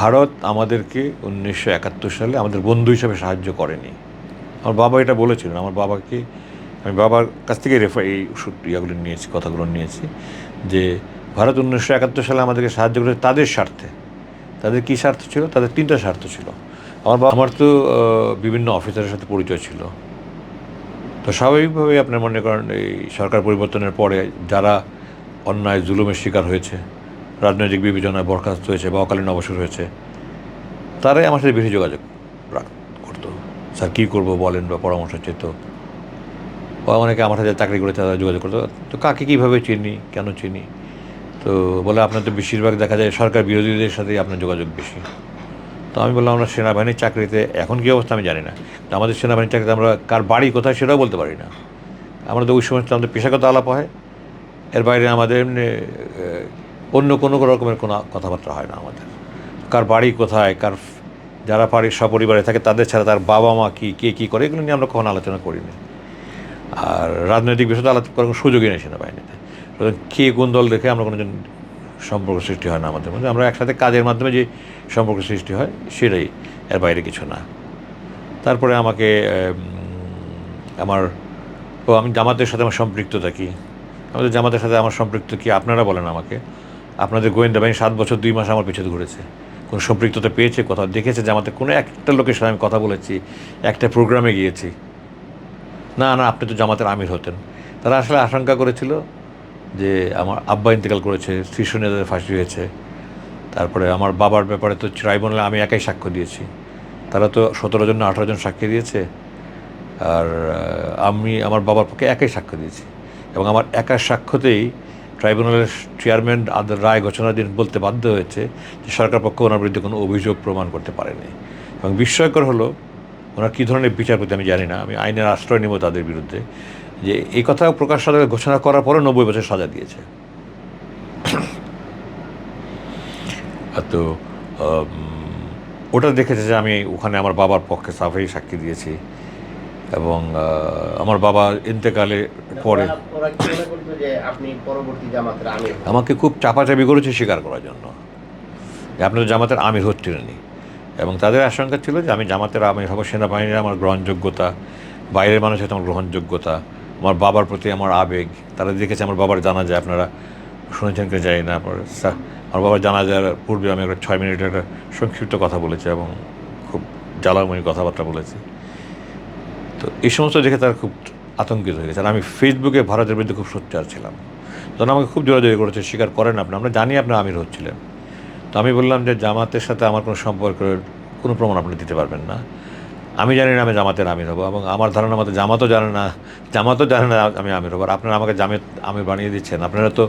ভারত আমাদেরকে উনিশশো একাত্তর সালে আমাদের বন্ধু হিসাবে সাহায্য করেনি। আমার বাবা এটা বলেছিলেন, আমার বাবাকে, আমি বাবার কাছ থেকে রেফার এই ইয়াগুলো নিয়েছি, কথাগুলো নিয়েছি, যে ভারত উনিশশো একাত্তর সালে আমাদেরকে সাহায্য করেছে তাদের স্বার্থে। তাদের কী স্বার্থ ছিল? তাদের তিনটা স্বার্থ ছিল। আমার বাবা আমার তো বিভিন্ন অফিসারের সাথে পরিচয় ছিল। তো স্বাভাবিকভাবেই আপনার মনে করেন এই সরকার পরিবর্তনের পরে যারা অন্যায়, জুলুমের শিকার হয়েছে রাজনৈতিক বিবেচনায় বরখাস্ত হয়েছে বা অকালীন অবসর হয়েছে, তারাই আমার সাথে বেশি যোগাযোগ করতো। স্যার, কী করব বলেন বা পরামর্শ চেত। বা অনেকে আমার সাথে চাকরি করে তারা যোগাযোগ করতো। তো কাকে কীভাবে চিনি, কেন চিনি? তো বলে, আপনার তো বেশিরভাগ দেখা যায় সরকার বিরোধীদের সাথেই আপনার যোগাযোগ বেশি। তো আমি বললাম, আমরা সেনাবাহিনীর চাকরিতে, এখন কী অবস্থা আমি জানি না। তো আমাদের সেনাবাহিনীর চাকরিতে আমরা কার বাড়ি কোথায় সেটাও বলতে পারি না। আমরা তো ওই সময় আমাদের পেশাগত আলাপ হয়। এর বাইরে আমাদের এমনি অন্য কোনো রকমের কোনো কথাবার্তা হয় না আমাদের। কার বাড়ি কোথায়, কার যারা বাড়ির সপরিবারে থাকে, তাদের ছাড়া তার বাবা মা কী, কে কী করে, এগুলো নিয়ে আমরা কখনো আলোচনা করিনি। আর রাজনৈতিক বিষয়টা আলাদা করার কোনো সুযোগই নেই সেনাবাহিনীতে। কে কোন দল দেখে আমরা কোনো সম্পর্ক সৃষ্টি হয় না আমাদের মধ্যে। আমরা একসাথে কাজের মাধ্যমে যে সম্পর্ক সৃষ্টি হয়, সেটাই, এর বাইরে কিছু না। তারপরে আমাকে আমার, ও আমি জামাতের সাথে আমার সম্পৃক্ততা কি? আমাদের জামাতের সাথে আমার সম্পৃক্ত কি? আপনারা বলেন আমাকে। আপনাদের গোয়েন্দা বাহিনী সাত বছর, দুই মাস আমার পিছনে ঘুরেছে কোনো সম্পৃক্ততা পেয়েছে, কোথাও দেখেছে, জামাতে কোনো একটা লোকের সাথে আমি কথা বলেছি, একটা প্রোগ্রামে গিয়েছি। না না, আপনি তো জামাতের আমির হতেন। তারা আসলে আশঙ্কা করেছিল যে আমার আব্বা ইন্তেকাল করেছে, শীর্ষ নেতাদের ফাঁসি হয়েছে। তারপরে আমার বাবার ব্যাপারে তো ট্রাইব্যুনালে আমি একাই সাক্ষ্য দিয়েছি। তারা তো সতেরো জন আঠারো জন সাক্ষী দিয়েছে। আর আমি আমার বাবার পক্ষে একাই সাক্ষ্য দিয়েছি। এবং আমার একার সাক্ষ্যতেই ট্রাইব্যুনালের চেয়ারম্যান আদার রায় ঘোষণার দিন বলতে বাধ্য হয়েছে যে সরকার পক্ষ ওনার বিরুদ্ধে কোনো অভিযোগ প্রমাণ করতে পারেনি। এবং বিস্ময়কর হলো, ওনার কী ধরনের বিচারপতি আমি জানি না, আমি আইনের আশ্রয় নেব তাদের বিরুদ্ধে, যে এই কথা প্রকাশ ঘোষণা করার পরে নব্বই বছর সাজা দিয়েছে। তো ওটা দেখেছে যে আমি ওখানে আমার বাবার পক্ষে সাফাই সাক্ষী দিয়েছি। এবং আমার বাবা ইন্তেকালে পরে? আমাকে খুব চাপাচাপি করেছে স্বীকার করার জন্য। যে আপনি তো জামাতের আমির হচ্ছিলেনই এবং তাদের আশঙ্কা ছিল যে আমি জামাতের আমির হব সেনাবাহিনীর আমার গ্রহণযোগ্যতা বাইরের মানুষের আমার গ্রহণযোগ্যতা আমার বাবার প্রতি আমার আবেগ। তারা দেখেছে আমার বাবার জানা যায় আপনারা শুনেছেন কি জানি না পরে আমার বাবার জানা যাওয়ার পূর্বে আমি একটা ছয় মিনিটের একটা সংক্ষিপ্ত কথা বলেছি এবং খুব জ্বালাময়ী কথাবার্তা বলেছি। এই সমস্ত দেখে তারা খুব আতঙ্কিত হয়ে গেছে। আর আমি ফেসবুকে ভারতের বিরুদ্ধে খুব সোচ্চার ছিলাম। তখন আমাকে খুব জোরাজোরি করেছে, স্বীকার করেন আপনি, আমরা জানি আপনি আমির হচ্ছিলেন। তো আমি বললাম যে জামাতের সাথে আমার কোনো সম্পর্কের কোনো প্রমাণ আপনি দিতে পারবেন না। আমি জানি না আমি জামাতের আমির হব এবং আমার ধারণা মতো জামাতও জানে না, জামাতও জানে না আমি আমির হব। আর আপনারা আমাকে জামাত আমির বানিয়ে দিচ্ছেন, আপনারা তো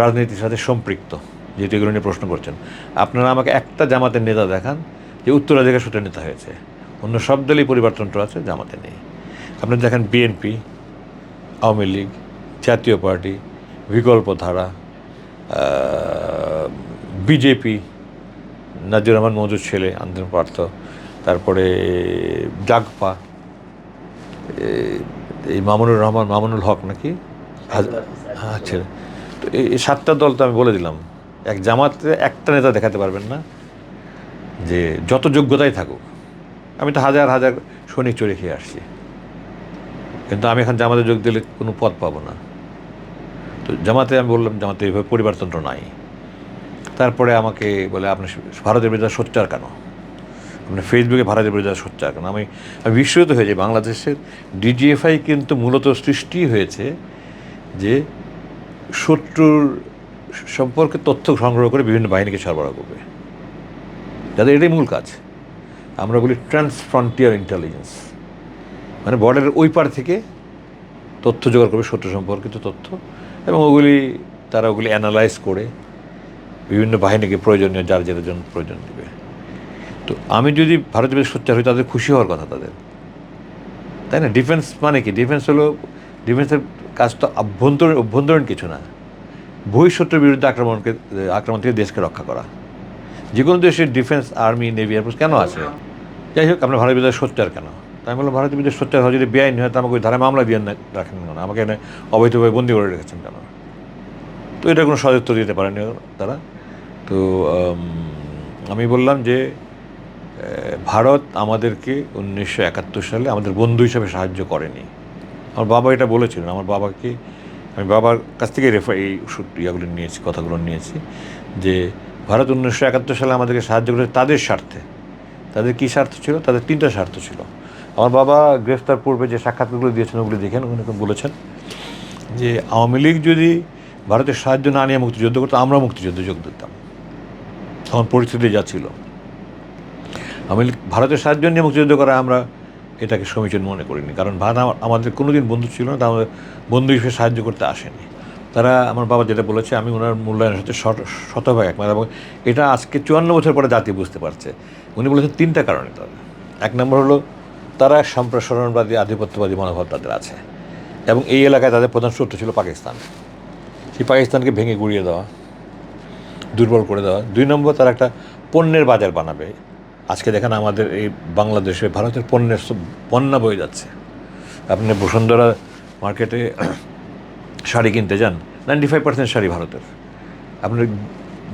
রাজনীতির সাথে সম্পৃক্ত, যেহেতু এগুলো নিয়ে প্রশ্ন করছেন। আপনারা আমাকে একটা জামাতের নেতা দেখান, যে উত্তরাধিকার সূত্রে নেতা হয়েছে। অন্য সব দলই পরিবর্তনটা আছে, জামাতে নেই। আপনি দেখেন বিএনপি আওয়ামী লীগ, জাতীয় পার্টি, বিকল্পধারা বিজেপি নাজির রহমান মজুর ছেলে, আন্দোলন পার্থ তারপরে জাগপা এই মামুনুর রহমান, মামুনুল হক নাকি? হ্যাঁ আচ্ছা তো এই সাতটা দল তো আমি বলে দিলাম। এক জামাতে একটা নেতা দেখাতে পারবেন না, যে যত যোগ্যতাই থাকুক। আমি তো হাজার হাজার সৈনিক চড়ে খেয়ে আসছি। কিন্তু আমি এখন জামাতে যোগ দিলে কোনো পদ পাবো না। তো জামাতে আমি বললাম, জামাতে এইভাবে পরিবর্তনটা নাই। তারপরে আমাকে বলে, আপনি ভারতের বিরুদ্ধে সোচ্চার কেন? আপনি ফেসবুকে ভারতের বিরুদ্ধে সোচ্চার কেন? আমি আমি বিস্মিত হয়ে যাই। বাংলাদেশের ডিজিএফআই কিন্তু মূলত সৃষ্টি হয়েছে যে শত্রুর সম্পর্কে তথ্য সংগ্রহ করে বিভিন্ন বাহিনীকে সরবরাহ করবে। যাদের এটাই মূল কাজ। আমরা বলি ট্রান্সফ্রন্টিয়ার ইন্টেলিজেন্স। মানে বর্ডারের ওই পার থেকে তথ্য জোগাড় করবে শত্রু সম্পর্কিত তথ্য এবং ওগুলি তারা ওগুলি অ্যানালাইজ করে বিভিন্ন বাহিনীকে প্রয়োজনীয় যার যেটার জন্য প্রয়োজন দেবে। তো আমি যদি ভারতের বিরুদ্ধে সোচ্চার হই, তাদের খুশি হওয়ার কথা তাদের। তাই না? ডিফেন্স মানে কি? ডিফেন্স হলো ডিফেন্সের কাজ তো অভ্যন্তরীণ অভ্যন্তরীণ কিছু না। বহিঃশত্রুর বিরুদ্ধে আক্রমণকে, আক্রমণ থেকে দেশকে রক্ষা করা। যে কোনো দেশের ডিফেন্স আর্মি নেভি এয়ারফোর্স কেন আছে? যাই হোক, আপনার ভারতের বিরুদ্ধে সোচ্চার কেন? আমি বললাম বিরুদ্ধে সোচ্চার হয় যদি বেআইন হয়, তো আমাকে ওই ধারায় মামলা দিয়ে রাখেন কেন? আমাকে এনে অবৈধভাবে বন্দি করে রেখেছেন কেন? তো এটা কোনো সদুত্তর দিতে পারেনি তারা। তো আমি বললাম যে ভারত আমাদেরকে উনিশশো একাত্তর সালে আমাদের বন্ধু হিসাবে সাহায্য করেনি। আমার বাবা এটা বলেছিলেন আমার বাবাকে আমি বাবার কাছ থেকে রেফার এই ইয়াগুলো নিয়েছি, কথাগুলো নিয়েছি যে, ভারত উনিশশো একাত্তর সালে আমাদেরকে সাহায্য করেছে তাদের স্বার্থে। তাদের কী স্বার্থ ছিল? তাদের তিনটা স্বার্থ ছিল। আমার বাবা গ্রেফতার পূর্বে যে সাক্ষাৎকারগুলো দিয়েছেন ওগুলো দেখেন ওখানে বলেছেন যে আওয়ামী লীগ যদি ভারতের সাহায্য না নিয়ে মুক্তিযুদ্ধ করতো, আমরা মুক্তিযুদ্ধে যোগ দিতাম। তখন পরিস্থিতি যা ছিল। আমি ভারতের সাহায্য নিয়ে মুক্তিযুদ্ধ করা আমরা এটাকে সমীচীন মনে করিনি। কারণ ভারত আমা- আমাদের কোনোদিন বন্ধু ছিল না তা আমাদের বন্ধু হিসেবে সাহায্য করতে আসেনি। তারা আমার বাবা যেটা বলেছে, আমি ওনার মূল্যায়নের সাথে শত- শতভাগ একমত এবং এটা আজকে চুয়ান্ন বছর পরে জাতি বুঝতে পারছে। উনি বলেছেন তিনটা কারণে তারা এক নম্বর হলো তারা সম্প্রসারণবাদী, আধিপত্যবাদী মনোভাব তাদের আছে। এবং এই এলাকায় তাদের প্রধান শত্রু ছিল পাকিস্তান। সেই পাকিস্তানকে ভেঙে গুড়িয়ে দেওয়া, দুর্বল করে দেওয়া। দুই নম্বর, তারা একটা পণ্যের বাজার বানাবে। আজকে দেখেন আমাদের এই বাংলাদেশে ভারতের পণ্যের বন্যা বয়ে যাচ্ছে। আপনি বসুন্ধরা মার্কেটে শাড়ি কিনতে যান নাইনটি ফাইভ পার্সেন্ট শাড়ি ভারতের। আপনি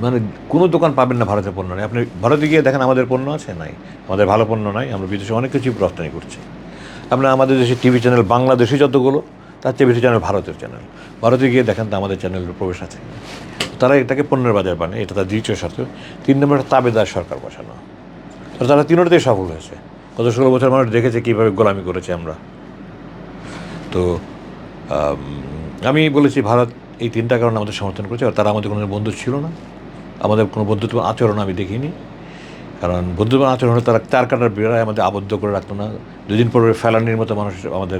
মানে কোনো দোকান পাবেন না ভারতের পণ্য নেই। আপনি ভারতে গিয়ে দেখেন, আমাদের পণ্য আছে? নাই। আমাদের ভালো পণ্য নাই। আমরা বিদেশে অনেক কিছু রপ্তানি করছি। আপনার আমাদের দেশে টিভি চ্যানেল বাংলাদেশে যতগুলো, তার চেয়ে বেশি চ্যানেল ভারতের চ্যানেল। ভারতে গিয়ে দেখেন তো আমাদের চ্যানেলের প্রবেশ আছে তারা এটাকে পণ্যের বাজার বানায়, এটা তার দ্বিতীয় স্বার্থ তিন নম্বর তাবেদার সরকার বসানো। তারা তিনোটাতেই সফল হয়েছে। গত ষোলো বছর মানুষ দেখেছে কীভাবে গোলামি করেছে আমরা। তো আমি বলেছি, ভারত এই তিনটা কারণে আমাদের সমর্থন করেছে, আর তারা আমাদের কোনো বন্ধু ছিল না। আমাদের কোনো বন্ধুত্ব আচরণ আমি দেখিনি। কারণ বন্ধুত্ব আচরণ হলে তারা চার কাটার বিড়ায় আমাদের আবদ্ধ করে রাখতো না। দুদিন পর ফেলানির মতো মানুষ আমাদের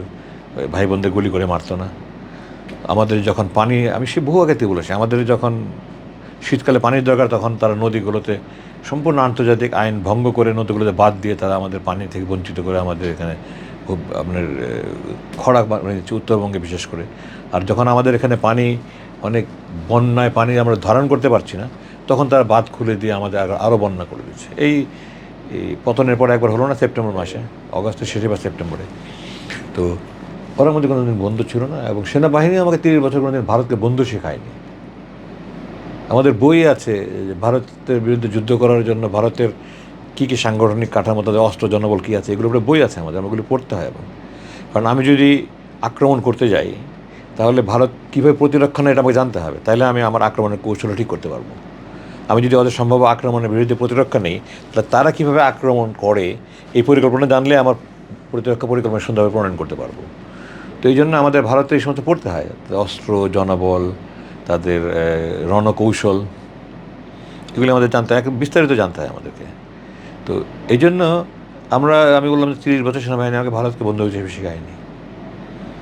ভাই বোনদের গুলি করে মারতো না। আমাদের যখন পানি আমি সে বহু আগেতে বলেছি, আমাদের যখন শীতকালে পানির দরকার, তখন তারা নদীগুলোতে সম্পূর্ণ আন্তর্জাতিক আইন ভঙ্গ করে নদীগুলোতে বাদ দিয়ে তারা আমাদের পানি থেকে বঞ্চিত করে আমাদের এখানে খুব আপনার খরা মানে উত্তরবঙ্গে বিশেষ করে। আর যখন আমাদের এখানে পানি অনেক বন্যায় পানি আমরা ধারণ করতে পারছি না তখন তারা বাদ খুলে দিয়ে আমাদের আরো- আরও বন্যা করে দিচ্ছে এই পতনের পরে একবার হলো না সেপ্টেম্বর মাসে? অগস্টের শেষে বা সেপ্টেম্বরে। তো ওরা মধ্যে কোনোদিন বন্ধু ছিল না এবং সেনাবাহিনী আমাকে তিরিশ বছর কোনোদিন ভারতকে বন্ধু শেখায়নি। আমাদের বই আছে যে ভারতের বিরুদ্ধে যুদ্ধ করার জন্য ভারতের কী কী সাংগঠনিক কাঠামো, তাদের অস্ত্র, জনবল কী আছে এগুলো বই আছে আমাদের, আমাগুলো পড়তে হয় এবং কারণ আমি যদি আক্রমণ করতে যাই, তাহলে ভারত কীভাবে প্রতিরক্ষা নেয় এটা আমাকে জানতে হবে। তাহলে আমি আমার আক্রমণের কৌশল ঠিক করতে পারব। আমি যদি ওদের সম্ভাব্য আক্রমণের বিরুদ্ধে প্রতিরক্ষা নেই, তাহলে তারা কীভাবে আক্রমণ করে, এই পরিকল্পনা জানলে আমার প্রতিরক্ষা পরিকল্পনা সুন্দরভাবে প্রণয়ন করতে পারব। তো এই জন্য আমাদের ভারতে এই সমস্ত পড়তে হয়। অস্ত্র, জনবল, তাদের রণকৌশল, এগুলো আমাদের জানতে হয়। বিস্তারিত জানতে হয় আমাদেরকে। তো এই জন্য আমরা, আমি বললাম যে তিরিশ বছর সেনাবাহিনী আমাকে ভারতকে বন্ধু হিসেবে শেখায়নি।